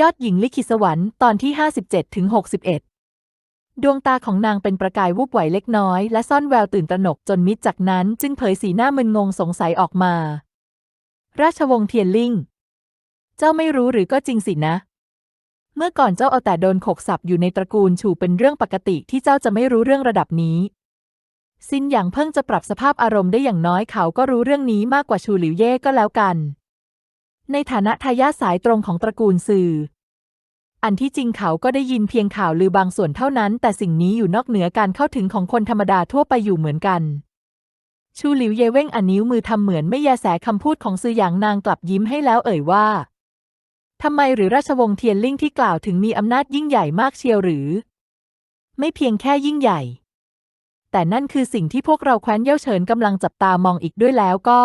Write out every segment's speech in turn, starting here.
ยอดหญิงลิขิตสวรรค์ตอนที่ 57ถึง61 ดวงตาของนางเป็นประกายวูบไหวเล็กน้อย และซ่อนแววตื่นตระหนกจนมิดจากนั้นจึงเผยสีหน้ามึนงงสงสัยออกมา ราชวงศ์เทียนลิงเจ้าไม่รู้หรือก็จริงสินะ เมื่อก่อนเจ้าเอาแต่โดนขกสับอยู่ในตระกูลฉูเป็นเรื่องปกติที่เจ้าจะไม่รู้เรื่องระดับนี้ซินหยางเพิ่งจะปรับสภาพอารมณ์ได้อย่างน้อยเขาก็รู้เรื่องนี้มากกว่าชูหลิวเย่ก็แล้วกัน ในฐานะทายาทสายตรงของตระกูลซืออันที่จริงเขาก็ได้ยินเพียงข่าวลือบางส่วนเท่านั้น แต่สิ่งนี้อยู่นอกเหนือการเข้าถึงของคนธรรมดาทั่วไปอยู่เหมือนกัน ชูหลิวเย่เว่งอันนิ้วมือทำเหมือนไม่แยแสคำพูดของซือหยางนางกลับยิ้มให้แล้วเอ่ยว่าทำไมหรือราชวงศ์เทียนลิ่งที่กล่าวถึงมีอำนาจยิ่งใหญ่มากเชียวหรือ ไม่เพียงแค่ยิ่งใหญ่ แต่นั่นคือสิ่งที่พวกเราแคว้นเย่าเฉินกำลังจับตามองอีกด้วยแล้วก็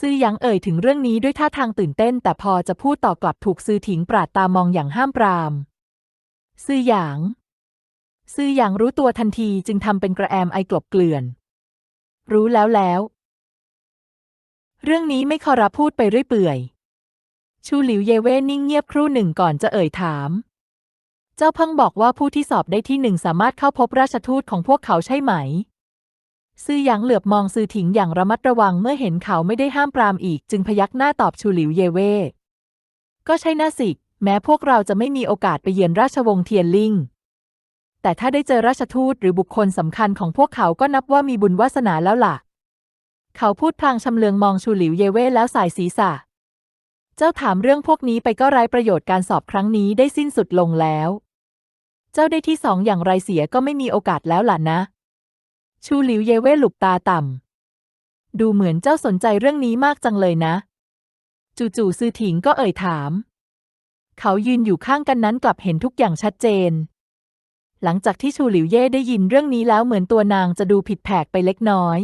ซื่อหยางเอ่ยถึงเรื่องนี้ด้วยท่าทางตื่นเต้น แต่พอจะพูดต่อกลับถูกซื่อถิงปราดตามองอย่างห้ามปราม ซื่อหยาง ซื่อหยางรู้ตัวทันทีจึงทำเป็นกระแอมไอกลบเกลื่อน รู้แล้วแล้ว เรื่องนี้ไม่ขอรับพูดไปเรื่อยเปื่อย ชูหลิวเยเว่นิ่งเงียบครู่หนึ่งก่อนจะเอ่ยถาม เจ้าเพิ่งบอกว่าผู้ที่สอบได้ที่หนึ่งสามารถเข้าพบราชทูตของพวกเขาใช่ไหม ซื่อหยางเหลือบมองซื่อถิงอย่างระมัดระวังเมื่อเห็นเขาไม่ได้ห้ามปรามอีก จึงพยักหน้าตอบชูหลิวเยเว่ก็ใช่น่าสิ แม้พวกเราจะไม่มีโอกาสไปเยือนราชวงศ์เทียนลิงแต่ถ้าได้เจอราชทูตหรือบุคคลสำคัญของพวกเขาก็นับว่ามีบุญวาสนาแล้วล่ะ เขาพูดพลางชำเลืองมองชูหลิวเยเว่แล้วสายศีรษะ เจ้าถามเรื่องพวกนี้ไปก็ไร้ประโยชน์การสอบครั้งนี้ได้สิ้นสุดลงแล้ว เจ้าได้ที่สองอย่างไรเสียก็ไม่มีโอกาสแล้วล่ะนะ ชูหลิวเยเว่หลุบตาต่ำ ดูเหมือนเจ้าสนใจเรื่องนี้มากจังเลยนะ จู่ๆซือถิงก็เอ่ยถาม เขายืนอยู่ข้างกันนั้นกลับเห็นทุกอย่างชัดเจน หลังจากที่ชูหลิวเย่ได้ยินเรื่องนี้แล้วเหมือนตัวนางจะดูผิดแผกไปเล็กน้อย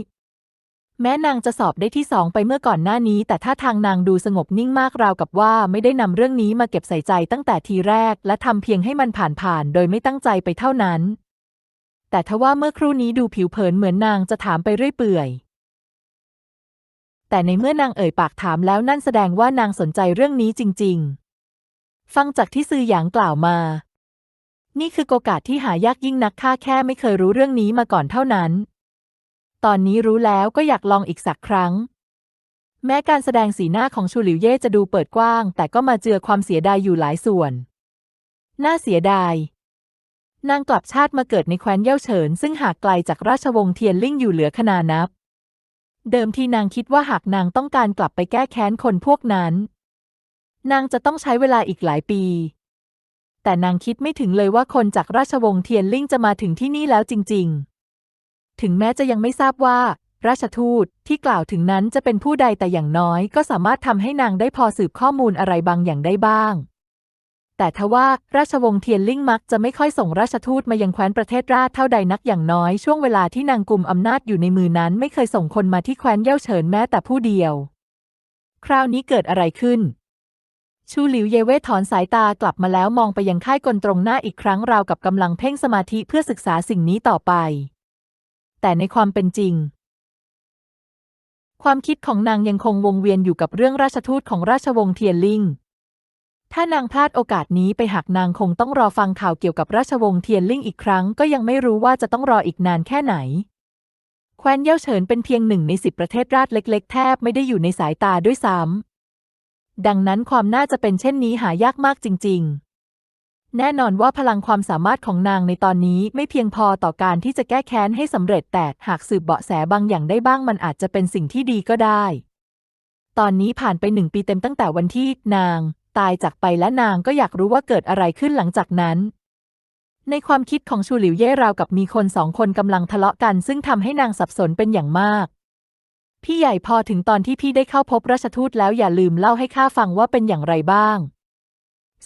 แม้นางจะสอบได้ที่สองไปเมื่อก่อนหน้านี้ แต่ถ้าทางนางดูสงบนิ่งมากราวกับว่าไม่ได้นำเรื่องนี้มาเก็บใส่ใจตั้งแต่ทีแรก และทำเพียงให้มันผ่านๆโดยไม่ตั้งใจไปเท่านั้น แต่ทว่าเมื่อครู่นี้ดูผิวเผินเหมือนนางจะถามไปเรื่อยเปื่อย แต่ในเมื่อนางเอ่ยปากถามแล้วนั่นแสดงว่านางสนใจเรื่องนี้จริง ๆ ฟังจากที่ซือหยางกล่าวมา นี่คือโอกาสที่หายากยิ่งนักข้าแค่ไม่เคยรู้เรื่องนี้มาก่อนเท่านั้น ตอนนี้รู้แล้วก็อยากลองอีกสักครั้ง แม้การแสดงสีหน้าของชูหลิวเย่จะดูเปิดกว้าง แต่ก็มาเจือความเสียดายอยู่หลายส่วน น่าเสียดาย นางกลับชาติมาเกิดในแคว้นเย่าเฉิน ซึ่งหากไกลจากราชวงศ์เทียนลิ่งอยู่เหลือขนานับ เดิมทีนางคิดว่าหากนางต้องการกลับไปแก้แค้นคนพวกนั้น นางจะต้องใช้เวลาอีกหลายปี แต่นางคิดไม่ถึงเลยว่าคนจากราชวงศ์เทียนลิ่งจะมาถึงที่นี่แล้วจริง ๆ ถึงแม้จะยังไม่ทราบว่า ราชทูตที่กล่าวถึงนั้นจะเป็นผู้ใดแต่อย่างน้อย ก็สามารถทำให้นางได้พอสืบข้อมูลอะไรบางอย่างได้บ้าง แต่ทว่าราชวงศ์เทียนลิ่งมักจะไม่ค่อยส่งราชทูตมายังแคว้นประเทศราชเท่าใดนักอย่างน้อยช่วงเวลาที่นางกลุ่มอำนาจอยู่ในมือนั้นไม่เคยส่งคนมาที่แคว้นเย่าเฉินแม้แต่ผู้เดียว คราวนี้เกิดอะไรขึ้น ชูหลิวเยเว่ถอนสายตากลับมาแล้วมองไปยังค่ายกลตรงหน้าอีกครั้งราวกับกำลังเพ่งสมาธิเพื่อศึกษาสิ่งนี้ต่อไป แต่ในความเป็นจริงความคิดของนางยังคงวงเวียนอยู่กับเรื่องราชทูตของราชวงศ์เทียนลิง ถ้านางพลาดโอกาสนี้ไปหากนางคงต้องรอฟังข่าวเกี่ยวกับราชวงศ์เทียนลิ่งอีกครั้งก็ยังไม่รู้ว่าจะต้องรออีกนานแค่ไหน แคว้นเย่าเฉินเป็นเพียงหนึ่งในสิบประเทศราชเล็ก ๆ แทบไม่ได้อยู่ในสายตาด้วยซ้ำดังนั้นความน่าจะเป็นเช่นนี้หายากมากจริง ๆ แน่นอนว่าพลังความสามารถของนางในตอนนี้ไม่เพียงพอต่อการที่จะแก้แค้นให้สำเร็จแต่หากสืบเบาะแสบางอย่างได้บ้างมันอาจจะเป็นสิ่งที่ดีก็ได้ ตอนนี้ผ่านไปหนึ่งปีเต็มตั้งแต่วันที่นาง ตายจากไปและนางก็อยากรู้ว่าเกิดอะไรขึ้นหลังจากนั้น ในความคิดของชูหลิวเย่ราวกับมีคนสองคนกำลังทะเลาะกัน ซึ่งทำให้นางสับสนเป็นอย่างมาก พี่ใหญ่พอถึงตอนที่พี่ได้เข้าพบราชทูตแล้วอย่าลืมเล่าให้ข้าฟังว่าเป็นอย่างไรบ้าง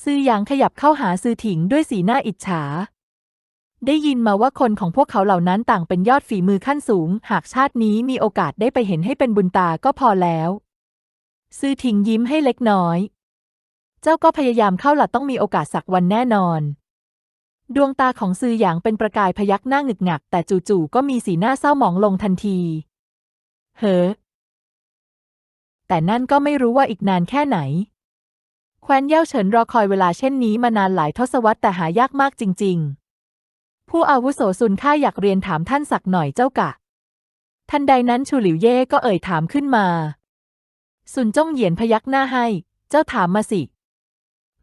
ซือหยางขยับเข้าหาซือถิงด้วยสีหน้าอิจฉาได้ยินมาว่าคนของพวกเขาเหล่านั้นต่างเป็นยอดฝีมือขั้นสูง หากชาตินี้มีโอกาสได้ไปเห็นให้เป็นบุญตาก็พอแล้ว ซือถิงยิ้มให้เล็กน้อย เจ้าก็พยายามเข้าหลัดต้องมีโอกาสสักวันแน่นอน ดวงตาของซือหยางเป็นประกายพยักหน้าหงึกหงัก แต่จู่ๆก็มีสีหน้าเศร้าหมองลงทันที เฮ้อแต่นั่นก็ไม่รู้ว่าอีกนานแค่ไหน แคว้นเย่าเฉินรอคอยเวลาเช่นนี้มานานหลายทศวรรษแต่หายากมากจริง ๆ ผู้อาวุโสซุนข้าอยากเรียนถามท่านสักหน่อยเจ้ากะ ทันใดนั้นชูหลิวเย่ก็เอ่ยถามขึ้นมา ซุนจ้องเหยียนพยักหน้าให้ เจ้าถามมาสิ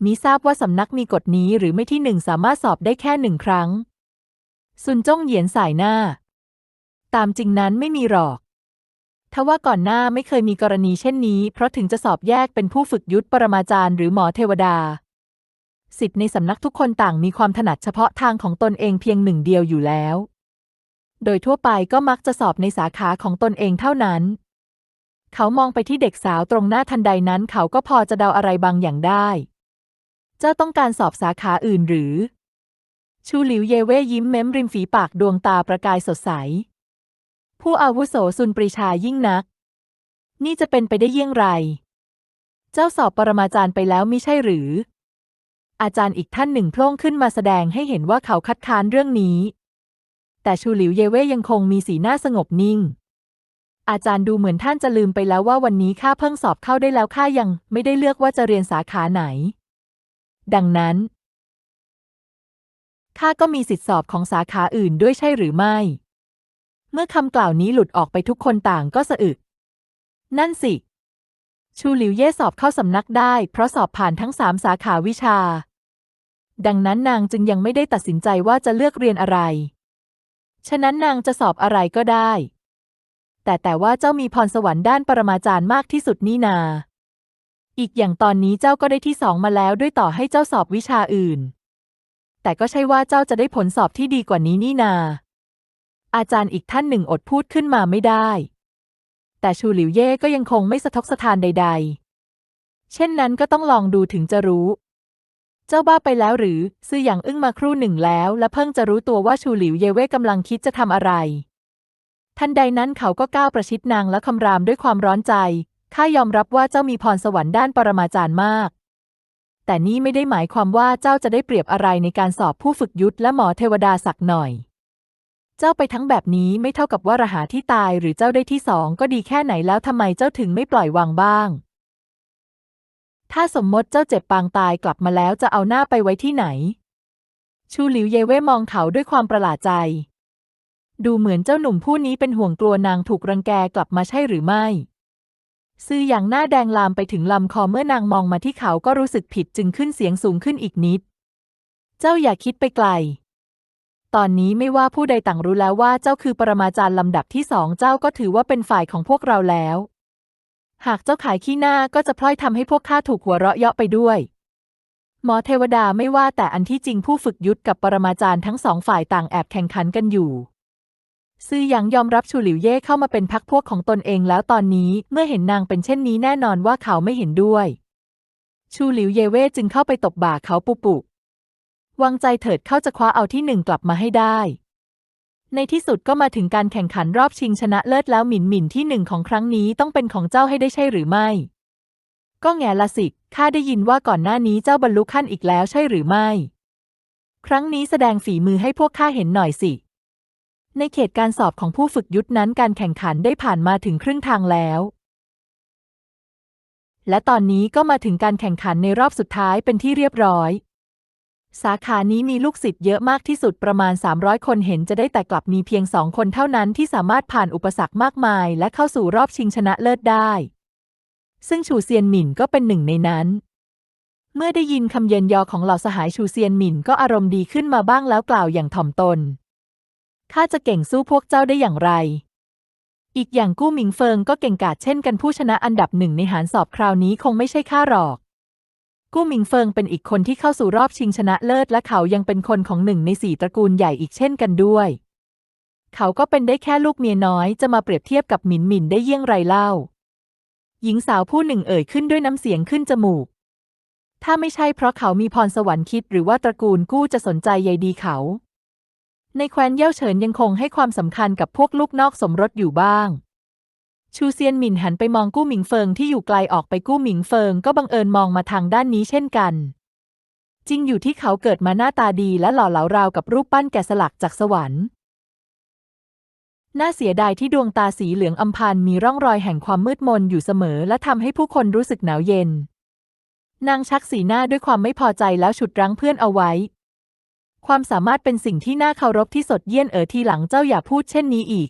มิทราบว่าสำนักมีกฎนี้หรือไม่ที่หนึ่งสามารถสอบได้แค่หนึ่งครั้ง ซุนจ้องเหยียนสายหน้า ตามจริงนั้นไม่มีหรอกทว่าก่อนหน้าไม่เคยมีกรณีเช่นนี้ เพราะถึงจะสอบแยกเป็นผู้ฝึกยุทธปรมาจารย์หรือหมอเทวดา สิทธิ์ในสำนักทุกคนต่างมีความถนัดเฉพาะทางของตนเองเพียงหนึ่งเดียวอยู่แล้ว โดยทั่วไปก็มักจะสอบในสาขาของตนเองเท่านั้น เขามองไปที่เด็กสาวตรงหน้าทันใดนั้นเขาก็พอจะเดาอะไรบางอย่างได้ เจ้าต้องการสอบสาขาอื่นหรือ ชูหลิวเยเว่ยิ้มเม้มริมฝีปากดวงตาประกายสดใส ผู้อาวุโสซุนปรีชายิ่งนัก นี่จะเป็นไปได้เยี่ยงไร เจ้าสอบปรมาจารย์ไปแล้วมิใช่หรือ อาจารย์อีกท่านหนึ่งโพล่งขึ้นมาแสดงให้เห็นว่าเขาคัดค้านเรื่องนี้ แต่ชูหลิวเยเว่ยังคงมีสีหน้าสงบนิ่งอาจารย์ดูเหมือนท่านจะลืมไปแล้วว่าวันนี้ข้าเพิ่งสอบเข้าได้แล้วข้ายังไม่ได้เลือกว่าจะเรียนสาขาไหน ดังนั้น ข้าก็มีสิทธิสอบของสาขาอื่นด้วยใช่หรือไม่ เมื่อคำกล่าวนี้หลุดออกไปทุกคนต่างก็สะอึก นั่นสิ ชูหลิวเย่สอบเข้าสำนักได้ เพราะสอบผ่านทั้งสามสาขาวิชา ดังนั้นนางจึงยังไม่ได้ตัดสินใจว่าจะเลือกเรียนอะไร ฉะนั้นนางจะสอบอะไรก็ได้ แต่แต่ว่าเจ้ามีพรสวรรค์ด้านปรมาจารย์มากที่สุดนี่นา อีกอย่างตอนนี้เจ้าก็ได้ที่สองมาแล้วด้วยต่อให้เจ้าสอบวิชาอื่น แต่ก็ใช่ว่าเจ้าจะได้ผลสอบที่ดีกว่านี้นี่นา อาจารย์อีกท่านหนึ่งอดพูดขึ้นมาไม่ได้ แต่ชูหลิวเย่ก็ยังคงไม่สะทกสะทานใด ๆ เช่นนั้นก็ต้องลองดูถึงจะรู้ เจ้าบ้าไปแล้วหรือ ซื่อหยางอึ้งมาครู่หนึ่งแล้ว และเพิ่งจะรู้ตัวว่าชูหลิวเย่เว่กำลังคิดจะทำอะไรทันใดนั้นเขาก็ก้าวประชิดนางและคำรามด้วยความร้อนใจ ข้ายอมรับว่าเจ้ามีพรสวรรค์ด้านปรมาจารย์มาก แต่นี่ไม่ได้หมายความว่าเจ้าจะได้เปรียบอะไรในการสอบผู้ฝึกยุทธและหมอเทวดาสักหน่อย เจ้าไปทั้งแบบนี้ไม่เท่ากับว่ารหาที่ตายหรือเจ้าได้ที่สองก็ดีแค่ไหนแล้วทำไมเจ้าถึงไม่ปล่อยวางบ้าง ถ้าสมมติเจ้าเจ็บปางตายกลับมาแล้วจะเอาหน้าไปไว้ที่ไหน ชูหลิวเยเว่มองเขาด้วยความประหลาดใจ ดูเหมือนเจ้าหนุ่มผู้นี้เป็นห่วงกลัวนางถูกรังแกกลับมาใช่หรือไม่ ซื่ออย่างหน้าแดงลามไปถึงลำคอเมื่อนางมองมาที่เขาก็รู้สึกผิดจึงขึ้นเสียงสูงขึ้นอีกนิด เจ้าอย่าคิดไปไกล ตอนนี้ไม่ว่าผู้ใดต่างรู้แล้วว่าเจ้าคือปรมาจารย์ลำดับที่สองเจ้าก็ถือว่าเป็นฝ่ายของพวกเราแล้ว หากเจ้าขายขี้หน้าก็จะพลอยทำให้พวกข้าถูกหัวเราะเยาะไปด้วย หมอเทวดาไม่ว่าแต่อันที่จริงผู้ฝึกยุทธกับปรมาจารย์ทั้งสองฝ่ายต่างแอบแข่งขันกันอยู่ ซื่อหยางยอมรับชูหลิวเย่เข้ามาเป็นพักพวกของตนเองแล้วตอนนี้เมื่อเห็นนางเป็นเช่นนี้แน่นอนว่าเขาไม่เห็นด้วย ชูหลิวเย่เว่จึงเข้าไปตบบ่าเขาปุปุวางใจเถิดเข้าจะคว้าเอาที่หนึ่งกลับมาให้ได้ ในที่สุดก็มาถึงการแข่งขันรอบชิงชนะเลิศแล้วหมินหมินที่หนึ่งของครั้งนี้ต้องเป็นของเจ้าให้ได้ใช่หรือไม่ ก็แง่ละสิข้าได้ยินว่าก่อนหน้านี้เจ้าบรรลุขั้นอีกแล้วใช่หรือไม่ ครั้งนี้แสดงฝีมือให้พวกข้าเห็นหน่อยสิ ในเขตการสอบของผู้ฝึกยุทธนั้นการแข่งขันได้ผ่านมาถึงครึ่งทางแล้ว และตอนนี้ก็มาถึงการแข่งขันในรอบสุดท้ายเป็นที่เรียบร้อย สาขานี้มีลูกศิษย์เยอะมากที่สุดประมาณ 300 คนเห็นจะได้แต่กลับมีเพียงสองคนเท่านั้นที่สามารถผ่านอุปสรรคมากมาย และเข้าสู่รอบชิงชนะเลิศได้ ซึ่งชูเซียนหมินก็เป็นหนึ่งในนั้นเมื่อได้ยินคำเยินยอของเหล่าสหายชูเซียนหมินก็อารมณ์ดีขึ้นมาบ้างแล้วกล่าวอย่างถ่อมตน ข้าจะเก่งสู้พวกเจ้าได้อย่างไร อีกอย่างกู้หมิงเฟิงก็เก่งกาจเช่นกันผู้ชนะอันดับหนึ่งในหารสอบคราวนี้คงไม่ใช่ข้าหรอก กู้หมิงเฟิงเป็นอีกคนที่เข้าสู่รอบชิงชนะเลิศและเขายังเป็นคนของหนึ่งในสี่ตระกูลใหญ่อีกเช่นกันด้วย เขาก็เป็นได้แค่ลูกเมียน้อยจะมาเปรียบเทียบกับหมินหมินได้เยี่ยงไรเล่า หญิงสาวผู้หนึ่งเอ่ยขึ้นด้วยน้ำเสียงขึ้นจมูก ถ้าไม่ใช่เพราะเขามีพรสวรรค์คิดหรือว่าตระกูลกู้จะสนใจใยดีเขา ในแคว้นเย่าเฉินยังคงให้ความสำคัญกับพวกลูกนอกสมรสอยู่บ้าง ชูเซียนหมินหันไปมองกู้หมิงเฟิงที่อยู่ไกลออกไปกู้หมิงเฟิงก็บังเอิญมองมาทางด้านนี้เช่นกันจริงอยู่ที่เขาเกิดมาหน้าตาดีและหล่อเหลาราวกับรูปปั้นแกะสลักจากสวรรค์ น่าเสียดายที่ดวงตาสีเหลืองอำพันมีร่องรอยแห่งความมืดมนอยู่เสมอและทำให้ผู้คนรู้สึกหนาวเย็น นางชักสีหน้าด้วยความไม่พอใจแล้วฉุดรั้งเพื่อนเอาไว้ ความสามารถเป็นสิ่งที่น่าเคารพที่สดเยี่ยนเอ๋อทีหลังเจ้าอย่าพูดเช่นนี้อีก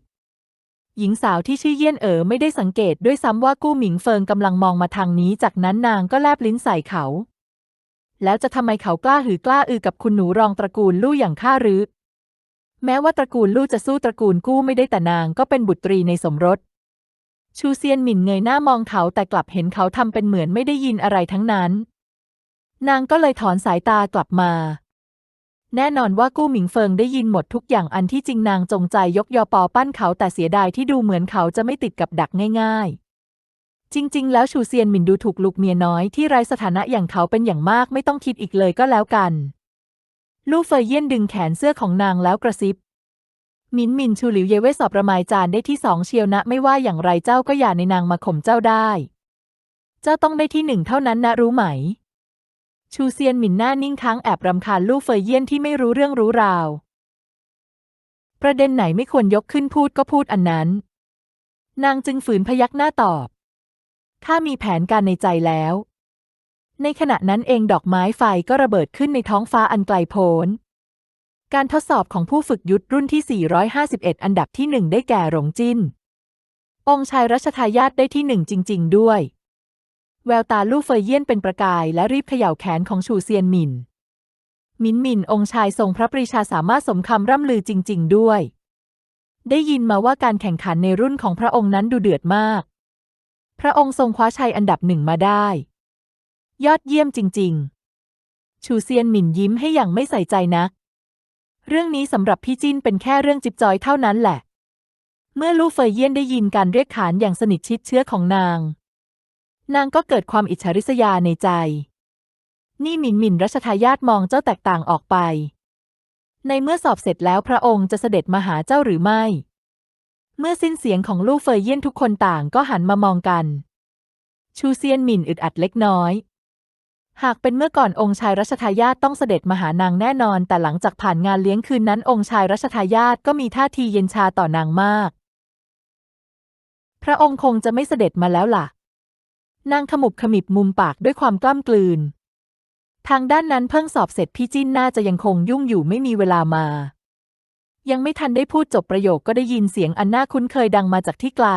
หญิงสาวที่ชื่อเยี่ยนเอ๋อไม่ได้สังเกตด้วยซ้ำว่ากู้หมิงเฟิงกำลังมองมาทางนี้จากนั้นนางก็แลบลิ้นใส่เขา แล้วจะทำไมเขากล้าหือกล้าอือกับคุณหนูรองตระกูลลู่อย่างข้าหรือ แม้ว่าตระกูลลู่จะสู้ตระกูลกู้ไม่ได้แต่นางก็เป็นบุตรีในสมรส ชูเซียนหมิ่นเงยหน้ามองเขาแต่กลับเห็นเขาทำเป็นเหมือนไม่ได้ยินอะไรทั้งนั้น นางก็เลยถอนสายตากลับมา แน่นอนว่ากู้หมิงเฟิงได้ยินหมดทุกอย่างอันที่จริงนางจงใจยกยอปอปั้นเขาแต่เสียดายที่ดูเหมือนเขาจะไม่ติดกับดักง่ายๆ จริง ๆ แล้วชูเซียนหมินดูถูกลูกเมียน้อยที่ไร้สถานะอย่างเขาเป็นอย่างมากไม่ต้องคิดอีกเลยก็แล้วกัน ลู่เฟยเยี่ยนดึงแขนเสื้อของนางแล้วกระซิบมินมินชูหลิวเยเว่สอบประมาจานได้ที่สองเชียวนะไม่ว่าอย่างไรเจ้าก็อย่าในนางมาข่มเจ้าได้ เจ้าต้องได้ที่หนึ่งเท่านั้นนะรู้ไหม ชูเซียนหมินหน้านิ่งค้างแอบรำคาญลู่เฟยเยี่ยนที่ไม่รู้เรื่องรู้ราว ประเด็นไหนไม่ควรยกขึ้นพูดก็พูดอันนั้น นางจึงฝืนพยักหน้าตอบ ข้ามีแผนการในใจแล้ว ในขณะนั้นเองดอกไม้ไฟก็ระเบิดขึ้นในท้องฟ้าอันไกลโพ้น การทดสอบของผู้ฝึกยุทธรุ่นที่ 451 อันดับที่หนึ่งได้แก่หลงจิ้น องค์ชายรัชทายาทได้ที่หนึ่งจริง ๆ ด้วย แววตาลู่เฟยเยี่ยนเป็นประกายและรีบเขย่าแขนของชูเซียนหมิน มินหมินองค์ชายทรงพระปรีชาสามารถสมคำร่ำลือจริง ๆ ด้วย ได้ยินมาว่าการแข่งขันในรุ่นของพระองค์นั้นดูเดือดมาก พระองค์ทรงคว้าชัยอันดับหนึ่งมาได้ ยอดเยี่ยมจริง ๆ ชูเซียนหมินยิ้มให้อย่างไม่ใส่ใจนัก เรื่องนี้สำหรับพี่จิ้นเป็นแค่เรื่องจิบจอยเท่านั้นแหละ เมื่อลู่เฟยเยี่ยนได้ยินการเรียกขานอย่างสนิทชิดเชื้อของนาง นางก็เกิดความอิจฉาริษยาในใจ นี่หมินหมินรัชทายาทมองเจ้าแตกต่างออกไป ในเมื่อสอบเสร็จแล้วพระองค์จะเสด็จมาหาเจ้าหรือไม่ เมื่อสิ้นเสียงของลู่เฟยเยี่ยนทุกคนต่างก็หันมามองกัน ชูเซียนหมินอึดอัดเล็กน้อย หากเป็นเมื่อก่อนองค์ชายรัชทายาทต้องเสด็จมาหานางแน่นอน แต่หลังจากผ่านงานเลี้ยงคืนนั้นองค์ชายรัชทายาทก็มีท่าทีเย็นชาต่อนางมาก พระองค์คงจะไม่เสด็จมาแล้วล่ะ นางขมุบขมิบมุมปากด้วยความกล้ำกลืน ทางด้านนั้นเพิ่งสอบเสร็จพี่จิ้นน่าจะยังคงยุ่งอยู่ไม่มีเวลามา ยังไม่ทันได้พูดจบประโยคก็ได้ยินเสียงอันน่าคุ้นเคยดังมาจากที่ไกล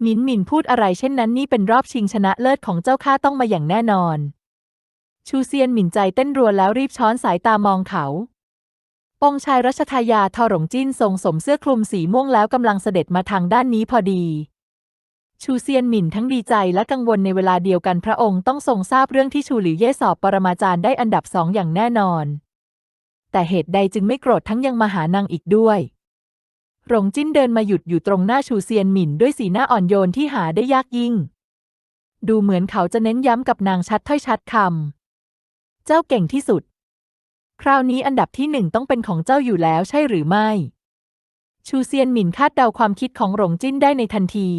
หมินหมินพูดอะไรเช่นนั้นนี่เป็นรอบชิงชนะเลิศของเจ้าข้าต้องมาอย่างแน่นอน ชูเซียนหมินใจเต้นรัวแล้วรีบช้อนสายตามองเขาปองชายรัชทายาทอหลงจิ้นทรงสมเสื้อคลุมสีม่วงแล้วกำลังเสด็จมาทางด้านนี้พอดี ชูเซียนหมินทั้งดีใจและกังวลในเวลาเดียวกันพระองค์ต้องทรงทราบเรื่องที่ชูหลิวเย่สอบปรมาจารย์ได้อันดับสองอย่างแน่นอน แต่เหตุใดจึงไม่โกรธทั้งยังมาหานางอีกด้วยหลงจิ้นเดินมาหยุดอยู่ตรงหน้าชูเซียนหมินด้วยสีหน้าอ่อนโยนที่หาได้ยากยิ่ง ดูเหมือนเขาจะเน้นย้ำกับนางชัดถ้อยชัดคำ เจ้าเก่งที่สุด คราวนี้อันดับที่หนึ่งต้องเป็นของเจ้าอยู่แล้วใช่หรือไม่ ชูเซียนหมินคาดเดาความคิดของหลงจิ้นได้ในทันที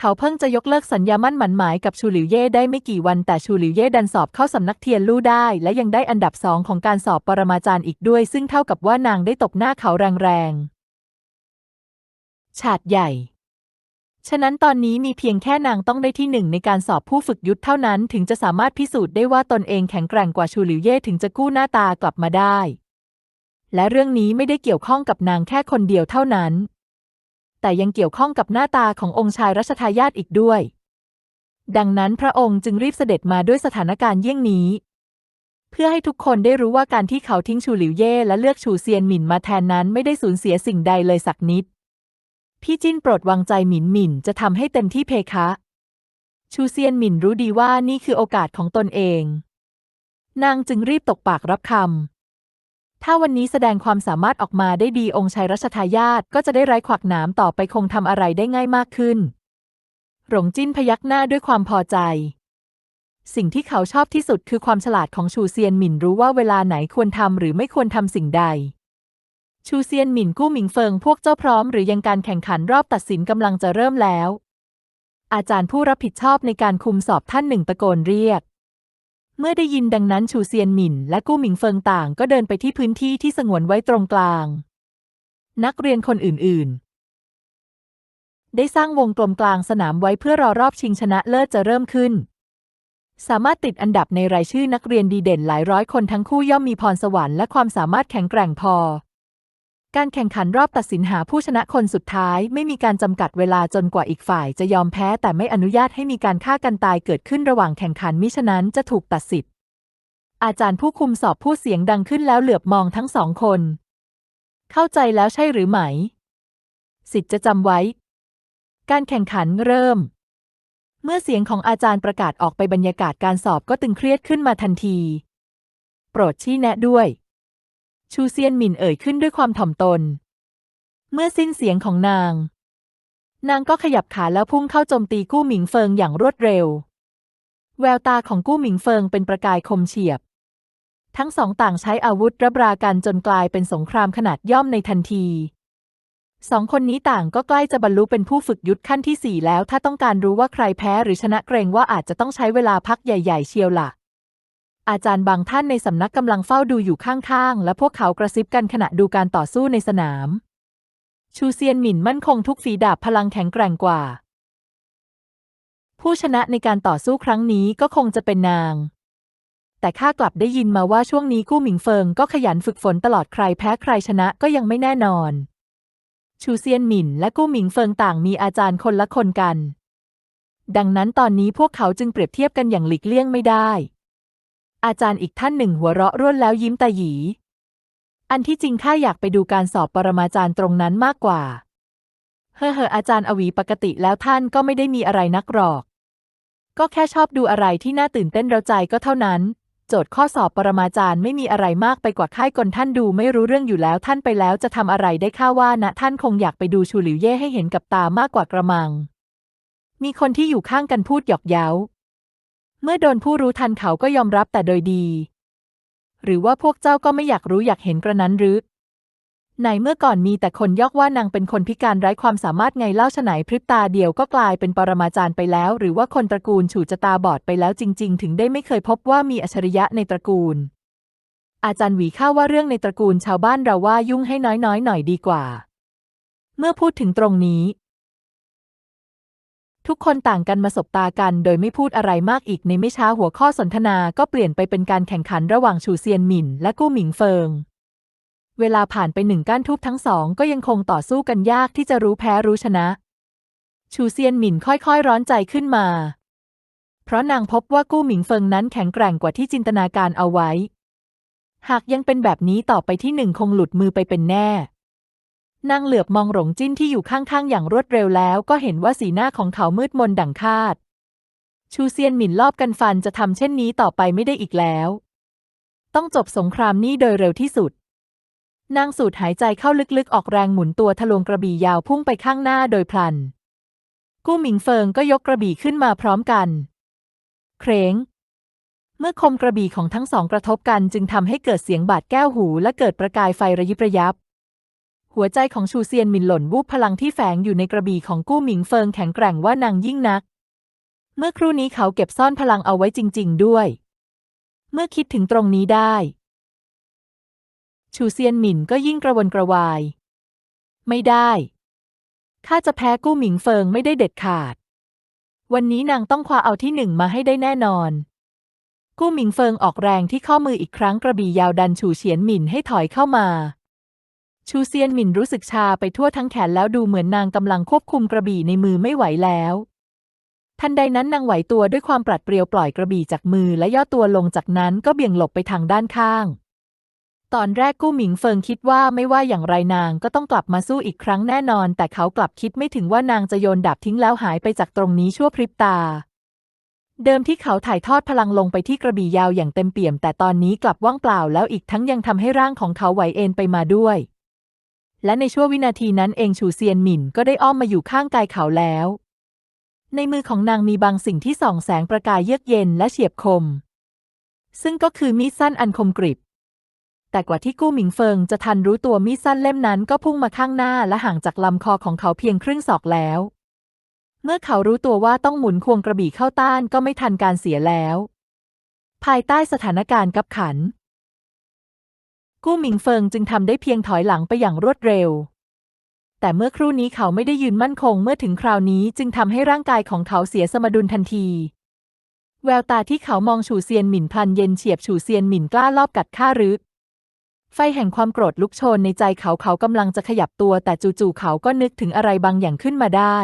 เขาเพิ่งจะยกเลิกสัญญามั่นหมันหมายกับชูหลิวเย่ได้ไม่กี่วันแต่ชูหลิวเย่ดันสอบเข้าสำนักเทียนลู่ได้ และยังได้อันดับสองของการสอบปรมาจารย์อีกด้วย ซึ่งเท่ากับว่านางได้ตบหน้าเขาแรงๆ ฉาดใหญ่ ฉะนั้นตอนนี้มีเพียงแค่นางต้องได้ที่หนึ่งในการสอบผู้ฝึกยุทธเท่านั้น ถึงจะสามารถพิสูจน์ได้ว่าตนเองแข็งแกร่งกว่าชูหลิวเย่ถึงจะกู้หน้าตากลับมาได้ และเรื่องนี้ไม่ได้เกี่ยวข้องกับนางแค่คนเดียวเท่านั้น แต่ยังเกี่ยวข้องกับหน้าตาขององค์ชายรัชทายาทอีกด้วย ดังนั้นพระองค์จึงรีบเสด็จมาด้วยสถานการณ์เยี่ยงนี้ เพื่อให้ทุกคนได้รู้ว่าการที่เขาทิ้งชูหลิวเย่และเลือกชูเซียนหมินมาแทนนั้นไม่ได้สูญเสียสิ่งใดเลยสักนิด พี่จิ้นโปรดวางใจหมินหมินจะทำให้เต็มที่เพคะ ชูเซียนหมินรู้ดีว่านี่คือโอกาสของตนเอง นางจึงรีบตกปากรับคำ ถ้าวันนี้แสดงความสามารถออกมาได้ดีองค์ชายรัชทายาทก็จะได้ไร้ขวักหนามต่อไปคงทำอะไรได้ง่ายมากขึ้น หลงจิ้นพยักหน้าด้วยความพอใจ สิ่งที่เขาชอบที่สุดคือความฉลาดของชูเซียนหมินรู้ว่าเวลาไหนควรทำหรือไม่ควรทำสิ่งใด ชูเซียนหมินกู้หมิงเฟิงพวกเจ้าพร้อมหรือยังการแข่งขันรอบตัดสินกำลังจะเริ่มแล้ว อาจารย์ผู้รับผิดชอบในการคุมสอบท่านหนึ่งตะโกนเรียก เมื่อได้ยินดังนั้นชูเซียนหมินและกู้หมิงเฟิงต่างก็เดินไปที่พื้นที่ที่สงวนไว้ตรงกลาง นักเรียนคนอื่น ๆ ได้สร้างวงกลมกลางสนามไว้เพื่อรอรอบชิงชนะเลิศจะเริ่มขึ้น สามารถติดอันดับในรายชื่อนักเรียนดีเด่นหลายร้อยคนทั้งคู่ย่อมมีพรสวรรค์และความสามารถแข็งแกร่งพอ การแข่งขันรอบตัดสินหาผู้ชนะคนสุดท้าย ไม่มีการจำกัดเวลาจนกว่าอีกฝ่ายจะยอมแพ้แต่ไม่อนุญาตให้มีการฆ่ากันตายเกิดขึ้นระหว่างแข่งขันมิฉะนั้นจะถูกตัดสิทธิ์ อาจารย์ผู้คุมสอบพูดเสียงดังขึ้นแล้วเหลือบมองทั้งสองคน เข้าใจแล้วใช่หรือไหม สิทธิ์จะจำไว้ การแข่งขันเริ่ม เมื่อเสียงของอาจารย์ประกาศออกไปบรรยากาศการสอบก็ตึงเครียดขึ้นมาทันที โปรดชี้แนะด้วย ชูเซียนหมินเอ่ยขึ้นด้วยความถ่อมตน เมื่อสิ้นเสียงของนาง นางก็ขยับขาแล้วพุ่งเข้าโจมตีกู้หมิงเฟิงอย่างรวดเร็ว แววตาของกู้หมิงเฟิงเป็นประกายคมเฉียบ ทั้งสองต่างใช้อาวุธรับรากันจนกลายเป็นสงครามขนาดย่อมในทันทีสองคนนี้ต่างก็ใกล้จะบรรลุเป็นผู้ฝึกยุทธขั้นที่สี่แล้ว ถ้าต้องการรู้ว่าใครแพ้หรือชนะเกรงว่าอาจจะต้องใช้เวลาพักใหญ่ ๆ เชียวละ่ะ อาจารย์บางท่านในสำนักกำลังเฝ้าดูอยู่ข้างๆ และพวกเขากระซิบกันขณะดูการต่อสู้ในสนาม ชูเซียนหมินมั่นคงทุกฝีดาบพลังแข็งแกร่งกว่า ผู้ชนะในการต่อสู้ครั้งนี้ก็คงจะเป็นนาง แต่ข้ากลับได้ยินมาว่าช่วงนี้กู้หมิงเฟิงก็ขยันฝึกฝนตลอดใครแพ้ใครชนะก็ยังไม่แน่นอน ชูเซียนหมินและกู้หมิงเฟิงต่างมีอาจารย์คนละคนกัน ดังนั้นตอนนี้พวกเขาจึงเปรียบเทียบกันอย่างหลีกเลี่ยงไม่ได้ อาจารย์อีกท่านหนึ่งหัวเราะร่วนแล้วยิ้มตาหยี อันที่จริงข้าอยากไปดูการสอบปรมาจารย์ตรงนั้นมากกว่า เฮ้อเฮออาจารย์อวีปกติแล้วท่านก็ไม่ได้มีอะไรนักหรอก ก็แค่ชอบดูอะไรที่น่าตื่นเต้นเราใจก็เท่านั้น โจทย์ข้อสอบปรมาจารย์ไม่มีอะไรมากไปกว่าค่ายกลท่านดูไม่รู้เรื่องอยู่แล้วท่านไปแล้วจะทำอะไรได้ข้าว่านะท่านคงอยากไปดูชูหลิวเย่ให้เห็นกับตามากกว่า กระมัง มีคนที่อยู่ข้างกันพูดหยอกเย้า เมื่อโดนผู้รู้ทันเขาก็ยอมรับแต่โดยดี หรือว่าพวกเจ้าก็ไม่อยากรู้อยากเห็นกระนั้นหรือในเมื่อก่อนมีแต่คนยอกว่านางเป็นคนพิการไร้ความสามารถไงเล่าฉไหนพริบตาเดียวก็กลายเป็นปรมาจารย์ไปแล้ว หรือว่าคนตระกูลฉูจะตาบอดไปแล้วจริง ๆ ถึงได้ไม่เคยพบว่ามีอัจฉริยะในตระกูล อาจารย์หวีข้าว่าเรื่องในตระกูลชาวบ้านเราว่ายุ่งให้น้อยๆหน่อยดีกว่า เมื่อพูดถึงตรงนี้ ทุกคนต่างกันมาสบตากัน โดยไม่พูดอะไรมากอีกในไม่ช้าหัวข้อสนทนาก็เปลี่ยนไปเป็นการแข่งขันระหว่างชูเซียนหมินและกู้หมิงเฟิง เวลาผ่านไปหนึ่งก้านทูบทั้งสองก็ยังคงต่อสู้กันยากที่จะรู้แพ้รู้ชนะ ชูเซียนหมินค่อยๆร้อนใจขึ้นมา เพราะนางพบว่ากู้หมิงเฟิงนั้นแข็งแกร่งกว่าที่จินตนาการเอาไว้ หากยังเป็นแบบนี้ต่อไปที่หนึ่งคงหลุดมือไปเป็นแน่ นางเหลือบมองหลงจิ้นที่อยู่ข้างๆ อย่างรวดเร็วแล้วก็เห็นว่าสีหน้าของเขามืดมนดังคาด ชูเซียนหมินรอบกันฟันจะทำเช่นนี้ต่อไปไม่ได้อีกแล้ว ต้องจบสงครามนี้โดยเร็วที่สุด นางสูดหายใจเข้าลึกๆ ออกแรงหมุนตัวทะลวงกระบี่ยาวพุ่งไปข้างหน้าโดยพลัน กู้หมิงเฟิงก็ยกกระบี่ขึ้นมาพร้อมกัน เคร้งเมื่อคมกระบี่ของทั้งสองกระทบกันจึงทำให้เกิดเสียงบาดแก้วหูและเกิดประกายไฟระยิบระยับ หัวใจของชูเซียนหมินหล่นวูบพลังที่แฝงอยู่ในกระบี่ของกู้หมิงเฟิงแข็งแกร่งว่านางยิ่งนัก เมื่อครู่นี้เขาเก็บซ่อนพลังเอาไว้จริง ๆ ด้วย เมื่อคิดถึงตรงนี้ได้ ชูเซียนหมินก็ยิ่งกระวนกระวาย ไม่ได้ข้าจะแพ้กู้หมิงเฟิงไม่ได้เด็ดขาด วันนี้นางต้องคว้าเอาที่หนึ่งมาให้ได้แน่นอน กู้หมิงเฟิงออกแรงที่ข้อมืออีกครั้งกระบี่ยาวดันฉูเฉียนหมินให้ถอยเข้ามา ชูเซียนหมินรู้สึกชาไปทั่วทั้งแขนแล้วดูเหมือนนางกำลังควบคุมกระบี่ในมือไม่ไหวแล้ว ทันใดนั้นนางไหวตัวด้วยความปรัดเปรียวปล่อยกระบี่จากมือและย่อตัวลงจากนั้นก็เบี่ยงหลบไปทางด้านข้าง ตอนแรกกู้หมิงเฟิงคิดว่าไม่ว่าอย่างไรนางก็ต้องกลับมาสู้อีกครั้งแน่นอน แต่เขากลับคิดไม่ถึงว่านางจะโยนดาบทิ้งแล้วหายไปจากตรงนี้ชั่วพริบตาเดิมที่เขาถ่ายทอดพลังลงไปที่กระบี่ยาวอย่างเต็มเปี่ยม แต่ตอนนี้กลับว่างเปล่าแล้วอีกทั้งยังทำให้ร่างของเขาไหวเอ็นไปมาด้วย และในชั่ววินาทีนั้นเองฉูเซียนหมินก็ได้อ้อมมาอยู่ข้างกายเขาแล้ว ในมือของนางมีบางสิ่งที่ส่องแสงประกายเยือกเย็นและเฉียบคม ซึ่งก็คือมีดสั้นอันคมกริบ แต่กว่าที่กู้หมิงเฟิงจะทันรู้ตัวมีดสั้นเล่มนั้นก็พุ่งมาข้างหน้าและห่างจากลำคอของเขาเพียงครึ่งศอกแล้ว เมื่อเขารู้ตัวว่าต้องหมุนควงกระบี่เข้าต้านก็ไม่ทันการเสียแล้ว ภายใต้สถานการณ์กับขัน กู้หมิงเฟิงจึงทำได้เพียงถอยหลังไปอย่างรวดเร็ว แต่เมื่อครู่นี้เขาไม่ได้ยืนมั่นคงเมื่อถึงคราวนี้จึงทำให้ร่างกายของเขาเสียสมดุลทันที แววตาที่เขามองฉูเซียนหมิ่นพลันเย็นเฉียบฉูเซียนหมิ่นกล้าลอบกัดฆ่าหรือไฟแห่งความโกรธลุกโชนในใจเขาเขากำลังจะขยับตัวแต่จู่ๆเขาก็นึกถึงอะไรบางอย่างขึ้นมาได้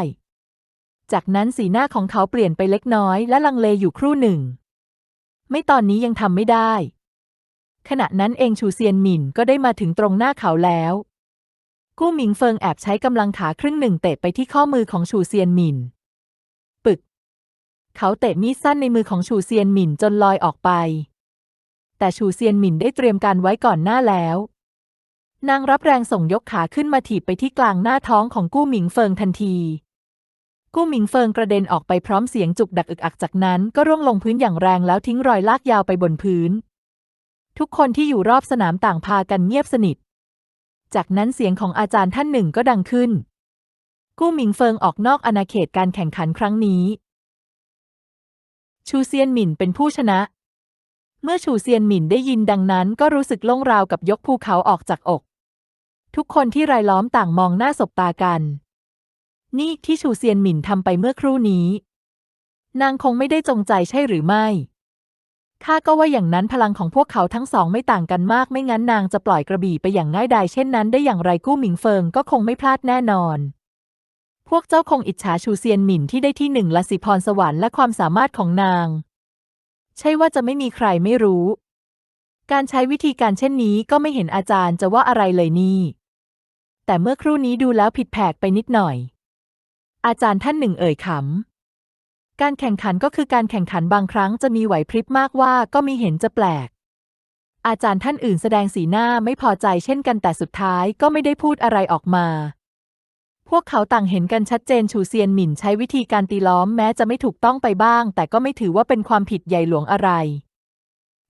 จากนั้นสีหน้าของเขาเปลี่ยนไปเล็กน้อยและลังเลอยู่ครู่หนึ่ง ไม่ตอนนี้ยังทำไม่ได้ ขณะนั้นเองชูเซียนหมินก็ได้มาถึงตรงหน้าเขาแล้ว กู้หมิงเฟิงแอบใช้กำลังขาครึ่งหนึ่งเตะไปที่ข้อมือของชูเซียนหมินปึก เขาเตะมีดสั้นในมือของชูเซียนหมินจนลอยออกไป แต่ชูเซียนหมินได้เตรียมการไว้ก่อนหน้าแล้ว นางรับแรงส่งยกขาขึ้นมาถีบไปที่กลางหน้าท้องของกู้หมิงเฟิงทันทีกู้หมิงเฟิงกระเด็นออกไปพร้อมเสียงจุกดักอึกอักจากนั้นก็ร่วงลงพื้นอย่างแรงแล้วทิ้งรอยลากยาวไปบนพื้น ทุกคนที่อยู่รอบสนามต่างพากันเงียบสนิท จากนั้นเสียงของอาจารย์ท่านหนึ่งก็ดังขึ้น กู้หมิงเฟิงออกนอกอาณาเขตการแข่งขันครั้งนี้ ชูเซียนหมินเป็นผู้ชนะ เมื่อชูเซียนหมินได้ยินดังนั้นก็รู้สึกโล่งราวกับยกภูเขาออกจากอก ทุกคนที่รายล้อมต่างมองหน้าสบตากัน นี่ที่ชูเซียนหมินทำไปเมื่อครู่นี้ นางคงไม่ได้จงใจใช่หรือไม่ ข้าก็ว่าอย่างนั้นพลังของพวกเขาทั้งสองไม่ต่างกันมาก ไม่งั้นนางจะปล่อยกระบี่ไปอย่างง่ายดายเช่นนั้นได้อย่างไรกู้หมิงเฟิงก็คงไม่พลาดแน่นอน พวกเจ้าคงอิจฉาชูเซียนหมินที่ได้ที่หนึ่งละสิพรสวรรค์และความสามารถของนาง ใช่ว่าจะไม่มีใครไม่รู้ การใช้วิธีการเช่นนี้ก็ไม่เห็นอาจารย์จะว่าอะไรเลยนี่ แต่เมื่อครู่นี้ดูแล้วผิดแผกไปนิดหน่อย อาจารย์ท่านหนึ่งเอ่ยขำ การแข่งขันก็คือการแข่งขันบางครั้งจะมีไหวพริบมากว่าก็มีเห็นจะแปลก อาจารย์ท่านอื่นแสดงสีหน้าไม่พอใจเช่นกันแต่สุดท้ายก็ไม่ได้พูดอะไรออกมา พวกเขาต่างเห็นกันชัดเจนชูเซียนหมิ่นใช้วิธีการตีล้อมแม้จะไม่ถูกต้องไปบ้าง แต่ก็ไม่ถือว่าเป็นความผิดใหญ่หลวงอะไร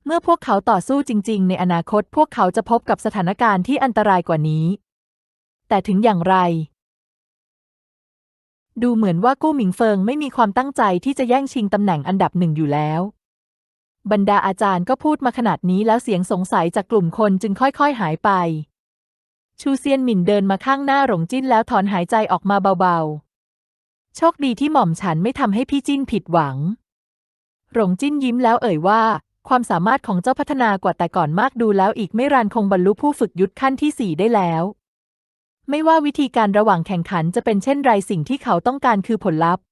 เมื่อพวกเขาต่อสู้จริง ๆ ในอนาคต พวกเขาจะพบกับสถานการณ์ที่อันตรายกว่านี้ แต่ถึงอย่างไร ดูเหมือนว่ากู้หมิงเฟิงไม่มีความตั้งใจที่จะแย่งชิงตำแหน่งอันดับหนึ่งอยู่แล้ว บรรดาอาจารย์ก็พูดมาขนาดนี้แล้วเสียงสงสัยจากกลุ่มคนจึงค่อยๆหายไป ชูเซียนหมินเดินมาข้างหน้าหลงจิ้นแล้วถอนหายใจออกมาเบาๆ โชคดีที่หม่อมฉันไม่ทำให้พี่จิ้นผิดหวัง หลงจิ้นยิ้มแล้วเอ่ยว่า ความสามารถของเจ้าพัฒนากว่าแต่ก่อนมากดูแล้วอีกไม่รานคงบรรลุผู้ฝึกยุทธขั้นที่สี่ได้แล้ว ไม่ว่าวิธีการระหว่างแข่งขันจะเป็นเช่นไรสิ่งที่เขาต้องการคือผลลัพธ์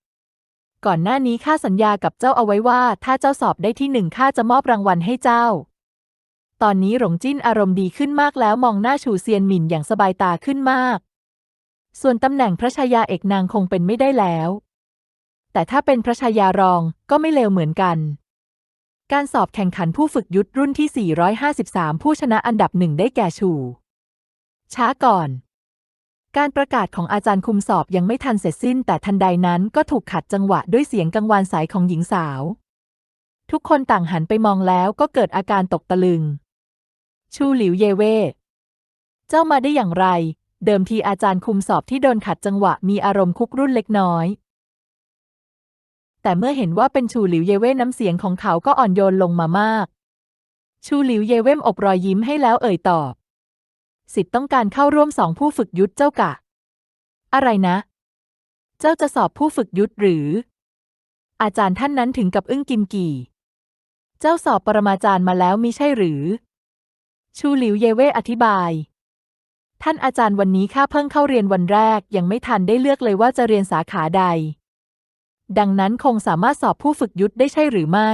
ก่อนหน้านี้ข้าสัญญากับเจ้าเอาไว้ว่า ถ้าเจ้าสอบได้ที่หนึ่งข้าจะมอบรางวัลให้เจ้า ตอนนี้หลงจิ้นอารมณ์ดีขึ้นมากแล้วมองหน้าฉูเซียนหมินอย่างสบายตาขึ้นมาก ส่วนตำแหน่งพระชายาเอกนางคงเป็นไม่ได้แล้ว แต่ถ้าเป็นพระชายารองก็ไม่เลวเหมือนกันการสอบแข่งขันผู้ฝึกยุทธรุ่นที่ 453 ผู้ชนะอันดับหนึ่งได้แก่ชู ช้าก่อน การประกาศของอาจารย์คุมสอบยังไม่ทันเสร็จสิ้น แต่ทันใดนั้นก็ถูกขัดจังหวะด้วยเสียงกังวานสายของหญิงสาว ทุกคนต่างหันไปมองแล้วก็เกิดอาการตกตะลึง ชูหลิวเยเว่เจ้ามาได้อย่างไร เดิมทีอาจารย์คุมสอบที่โดนขัดจังหวะมีอารมณ์คุกรุ่นเล็กน้อย แต่เมื่อเห็นว่าเป็นชูหลิวเยเว่น้ำเสียงของเขาก็อ่อนโยนลงมามาก ชูหลิวเยเว่มอบรอยยิ้มให้แล้วเอ่ยตอบ สิทธิ์ต้องการเข้าร่วมสองผู้ฝึกยุทธเจ้ากะ อะไรนะ เจ้าจะสอบผู้ฝึกยุทธหรือ อาจารย์ท่านนั้นถึงกับอึ้งกิมกี่ เจ้าสอบปรมาจารย์มาแล้วมิใช่หรือ ชูหลิวเยเว่อธิบาย ท่านอาจารย์วันนี้ข้าเพิ่งเข้าเรียนวันแรกยังไม่ทันได้เลือกเลยว่าจะเรียนสาขาใด ดังนั้นคงสามารถสอบผู้ฝึกยุทธได้ใช่หรือไม่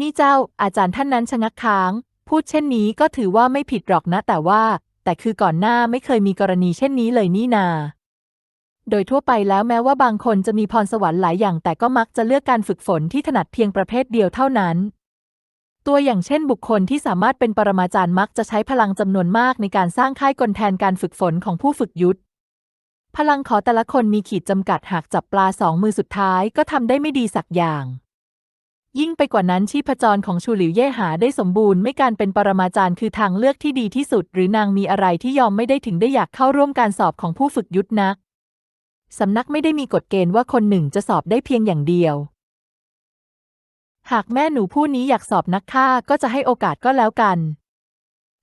นี่เจ้าอาจารย์ท่านนั้นชะงักค้าง พูดเช่นนี้ก็ถือว่าไม่ผิดหรอกนะแต่ว่า แต่คือก่อนหน้าไม่เคยมีกรณีเช่นนี้เลยนี่นา โดยทั่วไปแล้วแม้ว่าบางคนจะมีพรสวรรค์หลายอย่าง แต่ก็มักจะเลือกการฝึกฝนที่ถนัดเพียงประเภทเดียวเท่านั้น ตัวอย่างเช่นบุคคลที่สามารถเป็นปรมาจารย์มักจะใช้พลังจำนวนมากในการสร้างค่ายกลแทนการฝึกฝนของผู้ฝึกยุทธพลังขอแต่ละคนมีขีดจำกัดหากจับปลาสองมือสุดท้ายก็ทำได้ไม่ดีสักอย่าง ยิ่งไปกว่านั้นชีพจรของชูหลิวเย่หาได้สมบูรณ์ไม่การเป็นปรมาจารย์คือทางเลือกที่ดีที่สุด หรือนางมีอะไรที่ยอมไม่ได้ถึงได้อยากเข้าร่วมการสอบของผู้ฝึกยุทธนักสำนักไม่ได้มีกฎเกณฑ์ว่าคนหนึ่งจะสอบได้เพียงอย่างเดียว หากแม่หนูผู้นี้อยากสอบนักฆ่าก็จะให้โอกาสก็แล้วกัน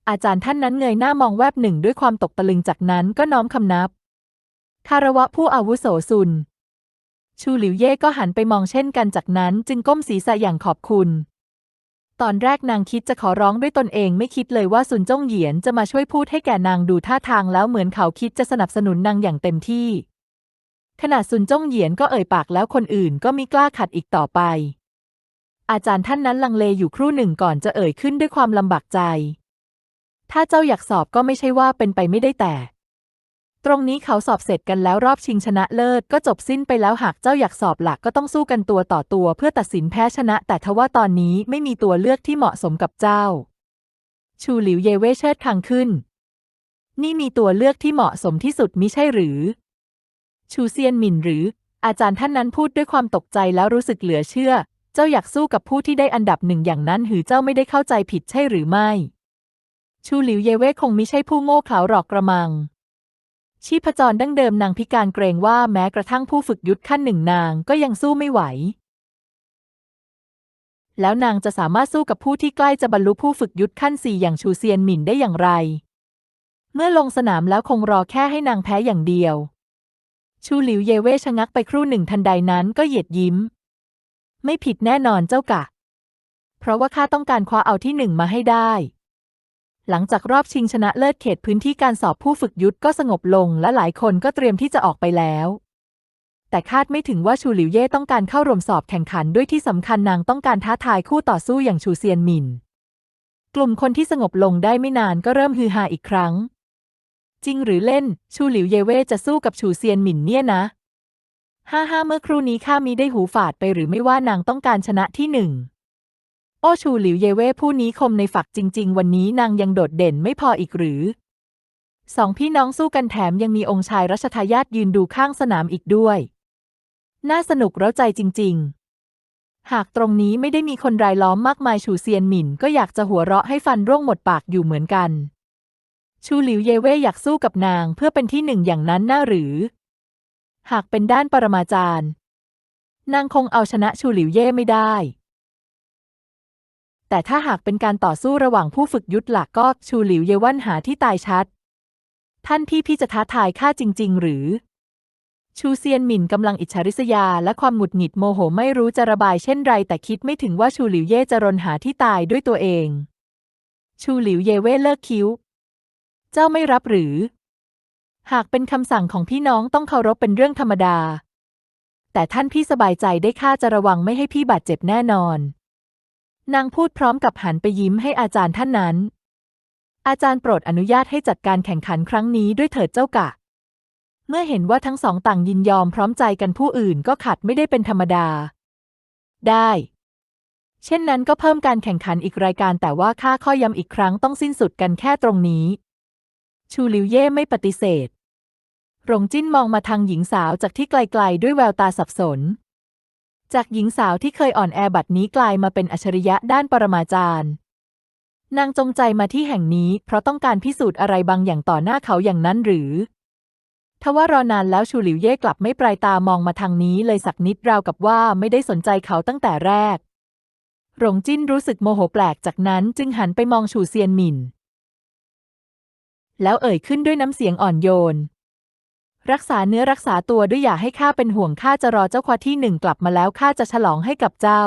อาจารย์ท่านนั้นเงยหน้ามองแวบหนึ่งด้วยความตกตะลึงจากนั้นก็น้อมคำนับ คารวะผู้อาวุโสซุน ชูหลิวเย่ก็หันไปมองเช่นกันจากนั้นจึงก้มศีรษะอย่างขอบคุณ ตอนแรกนางคิดจะขอร้องด้วยตนเองไม่คิดเลยว่าซุนจ้งเหยียนจะมาช่วยพูดให้แก่นางดูท่าทางแล้วเหมือนเขาคิดจะสนับสนุนนางอย่างเต็มที่ ขณะซุนจ้งเหยียนก็เอ่ยปากแล้วคนอื่นก็มิกล้าขัดอีกต่อไป อาจารย์ท่านนั้นลังเลอยู่ครู่หนึ่งก่อนจะเอ่ยขึ้นด้วยความลำบากใจ ถ้าเจ้าอยากสอบก็ไม่ใช่ว่าเป็นไปไม่ได้แต่ ตรงนี้เขาสอบเสร็จกันแล้วรอบชิงชนะเลิศก็จบสิ้นไปแล้วหากเจ้าอยากสอบหลักก็ต้องสู้กันตัวต่อตัวเพื่อตัดสินแพ้ชนะ แต่ทว่าตอนนี้ไม่มีตัวเลือกที่เหมาะสมกับเจ้า ชูหลิวเยเว่เชิดคางขึ้น นี่มีตัวเลือกที่เหมาะสมที่สุดมิใช่หรือ ชูเซียนหมินหรือ อาจารย์ท่านนั้นพูดด้วยความตกใจแล้วรู้สึกเหลือเชื่อ เจ้าอยากสู้กับผู้ที่ได้อันดับหนึ่งอย่างนั้นหรือเจ้าไม่ได้เข้าใจผิดใช่หรือไม่ ชูหลิวเยเว่คงมิใช่ผู้โง่เขลาหรอกกระมัง ชีพจรดั้งเดิมนางพิการเกรงว่าแม้กระทั่งผู้ฝึกยุทธขั้นหนึ่งนางก็ยังสู้ไม่ไหว แล้วนางจะสามารถสู้กับผู้ที่ใกล้จะบรรลุผู้ฝึกยุทธขั้นสี่อย่างชูเซียนหมินได้อย่างไร เมื่อลงสนามแล้วคงรอแค่ให้นางแพ้อย่างเดียว ชูหลิวเยเว่ชะงักไปครู่หนึ่งทันใดนั้นก็เหยียดยิ้ม ไม่ผิดแน่นอนเจ้ากะ เพราะว่าข้าต้องการคว้าเอาที่หนึ่งมาให้ได้ หลังจากรอบชิงชนะเลิศเขตพื้นที่การสอบผู้ฝึกยุทธก็สงบลงและหลายคนก็เตรียมที่จะออกไปแล้ว แต่คาดไม่ถึงว่าชูหลิวเย่ต้องการเข้าร่วมสอบแข่งขันด้วยที่สำคัญนางต้องการท้าทายคู่ต่อสู้อย่างชูเซียนหมิน กลุ่มคนที่สงบลงได้ไม่นานก็เริ่มฮือฮาอีกครั้ง จริงหรือเล่น ชูหลิวเยเว่จะสู้กับชูเซียนหมินเนี่ยนะห้าห้าเมื่อครู่นี้ข้ามีได้หูฝาดไปหรือไม่ว่านางต้องการชนะที่หนึ่ง โอ้ชูหลิวเยเว่ผู้นี้คมในฝักจริง ๆ วันนี้นางยังโดดเด่นไม่พออีกหรือ สองพี่น้องสู้กันแถมยังมีองค์ชายรัชทายาทยืนดูข้างสนามอีกด้วย น่าสนุกเร้าใจจริง ๆ หากตรงนี้ไม่ได้มีคนรายล้อมมากมายชูเซียนหมินก็อยากจะหัวเราะให้ฟันร่วงหมดปากอยู่เหมือนกัน ชูหลิวเยเว่อยากสู้กับนางเพื่อเป็นที่หนึ่งอย่างนั้นน่าหรือ หากเป็นด้านปรมาจารย์ นางคงเอาชนะชูหลิวเย่ไม่ได้ แต่ถ้าหากเป็นการต่อสู้ระหว่างผู้ฝึกยุทธหลักก็ชูหลิวเยวันหาที่ตายชัด ท่านพี่พี่จะท้าทายข้าจริง ๆ หรือ ชูเซียนหมินกำลังอิจฉาริษยาและความหงุดหงิดโมโหไม่รู้จะระบายเช่นไร แต่คิดไม่ถึงว่าชูหลิวเย่จะรนหาที่ตายด้วยตัวเอง ชูหลิวเยเว่เลิกคิ้ว เจ้าไม่รับหรือ หากเป็นคำสั่งของพี่น้องต้องเคารพเป็นเรื่องธรรมดา แต่ท่านพี่สบายใจได้ข้าจะระวังไม่ให้พี่บาดเจ็บแน่นอน นางพูดพร้อมกับหันไปยิ้มให้อาจารย์ท่านนั้น อาจารย์โปรดอนุญาตให้จัดการแข่งขันครั้งนี้ด้วยเถิดเจ้ากะ เมื่อเห็นว่าทั้งสองต่างยินยอมพร้อมใจกันผู้อื่นก็ขัดไม่ได้เป็นธรรมดา ได้ เช่นนั้นก็เพิ่มการแข่งขันอีกรายการแต่ว่าข้าข้อย้ำอีกครั้งต้องสิ้นสุดกันแค่ตรงนี้ ชูหลิวเย่ไม่ปฏิเสธหลงจิ้นมองมาทางหญิงสาวจากที่ไกลๆด้วยแววตาสับสน จากหญิงสาวที่เคยอ่อนแอบัดนี้กลายมาเป็นอัจฉริยะด้านปรมาจารย์ นางจงใจมาที่แห่งนี้ เพราะต้องการพิสูจน์อะไรบางอย่างต่อหน้าเขาอย่างนั้นหรือ ทว่ารอนานแล้วชูหลิวเย่กลับไม่ปลายตามองมาทางนี้เลยสักนิดราวกับว่าไม่ได้สนใจเขาตั้งแต่แรก หลงจิ้นรู้สึกโมโหแปลกจากนั้นจึงหันไปมองชูเซียนหมิน แล้วเอ่ยขึ้นด้วยน้ำเสียงอ่อนโยน รักษาเนื้อรักษาตัวด้วยอย่าให้ข้าเป็นห่วงข้าจะรอเจ้าควาที่หนึ่งกลับมาแล้วข้าจะฉลองให้กับเจ้า